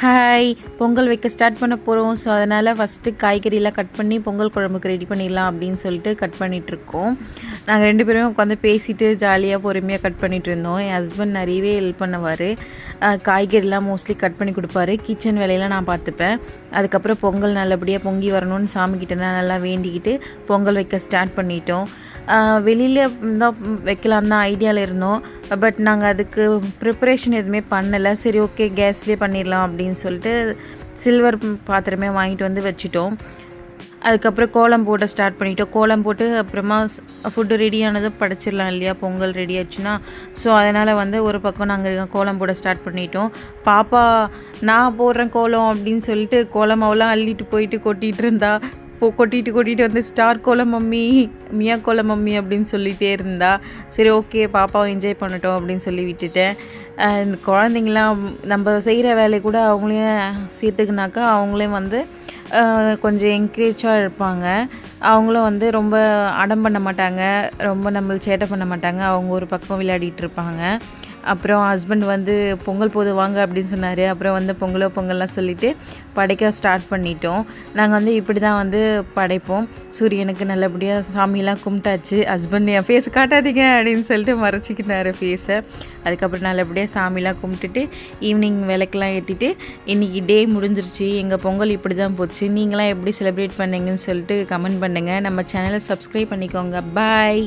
Hi Pongal வைக்க start பண்ண போகிறோம் ஸோ அதனால் ஃபஸ்ட்டு காய்கறிலாம் கட் பண்ணி பொங்கல் குழம்புக்கு ரெடி பண்ணிடலாம் அப்படின்னு சொல்லிட்டு கட் பண்ணிகிட்ருக்கோம் நாங்கள் ரெண்டு பேரும் உட்காந்து பேசிட்டு ஜாலியாக பொறுமையாக கட் பண்ணிகிட்டு இருந்தோம். என் ஹஸ்பண்ட் நிறையவே ஹெல்ப் பண்ணுவார். காய்கறிலாம் மோஸ்ட்லி கட் பண்ணி கொடுப்பாரு. கிச்சன் வேலையெல்லாம் நான் பார்த்துப்பேன். அதுக்கப்புறம் பொங்கல் நல்லபடியாக பொங்கி வரணும்னு சாமிக்கிட்ட நல்லா வேண்டிக்கிட்டு பொங்கல் வைக்க ஸ்டார்ட் பண்ணிட்டோம். வெளியில் தான் வைக்கலாம் தான் ஐடியாவில் இருந்தோம். பட் நாங்கள் அதுக்கு ப்ரிப்பரேஷன் எதுவுமே பண்ணலை. சரி ஓகே கேஸ்லேயே பண்ணிடலாம் அப்படின்னு சொல்லிட்டு சில்வர் பாத்திரமே வாங்கிட்டு வந்து வச்சுட்டோம். அதுக்கப்புறம் கோலம் போட ஸ்டார்ட் பண்ணிட்டோம். கோலம் போட்டு அப்புறமா ஃபுட்டு ரெடியானதும் படைச்சிடலாம் இல்லையா? பொங்கல் ரெடி ஆச்சுன்னா. ஸோ அதனால் வந்து ஒரு பக்கம் நாங்கள் கோலம் போட ஸ்டார்ட் பண்ணிட்டோம். பாப்பா நான் போடுறேன் கோலம் அப்படின்னு சொல்லிட்டு கோலம் அவெல்லாம் அள்ளிட்டு போயிட்டு கொட்டிகிட்டு இருந்தா. போ கொட்டிட்டு கொட்டிட்டு வந்து ஸ்டார் கோல மம்மி மியா கோல மம்மி அப்படின்னு சொல்லிகிட்டே இருந்தா சரி ஓகே பாப்பாவை என்ஜாய் பண்ணட்டும் அப்படின்னு சொல்லி விட்டுட்டேன். அஹ் குழந்தைங்களாம் நம்ம செய்கிற வேலையை கூட அவங்களையும் சேர்த்துக்கினாக்கா அவங்களையும் வந்து கொஞ்சம் என்கரேஜாக இருப்பாங்க. அவங்களும் வந்து ரொம்ப அடம் பண்ண மாட்டாங்க ரொம்ப நம்மள சேட்டை பண்ண மாட்டாங்க. அவங்க ஒரு பக்கம் விளையாடிட்டு இருப்பாங்க. அப்புறம் ஹஸ்பண்ட் வந்து பொங்கல் போது வாங்க அப்படின்னு சொன்னார். அப்புறம் வந்து பொங்கலோ பொங்கல்லாம் சொல்லிவிட்டு படைக்க ஸ்டார்ட் பண்ணிட்டோம். நாங்கள் வந்து இப்படி தான் வந்து படைப்போம். சூரியனுக்கு நல்லபடியாக சாமியெல்லாம் கும்பிட்டாச்சு. ஹஸ்பண்ட் என் ஃபேஸ் காட்டாதீங்க அப்படின்னு சொல்லிட்டு மறைச்சிக்கிட்டாரு ஃபேஸை அதுக்கப்புறம் நல்லபடியாக சாமிலாம் கும்பிட்டுட்டு ஈவினிங் விளக்கெல்லாம் ஏற்றிட்டு இன்றைக்கி டே முடிஞ்சிருச்சு. எங்கள் பொங்கல் இப்படி தான் போச்சு. நீங்களாம் எப்படி செலிப்ரேட் பண்ணீங்கன்னு சொல்லிட்டு கமெண்ட் பண்ணுங்கள் நம்ம சேனலை சப்ஸ்கிரைப் பண்ணிக்கோங்க. பாய்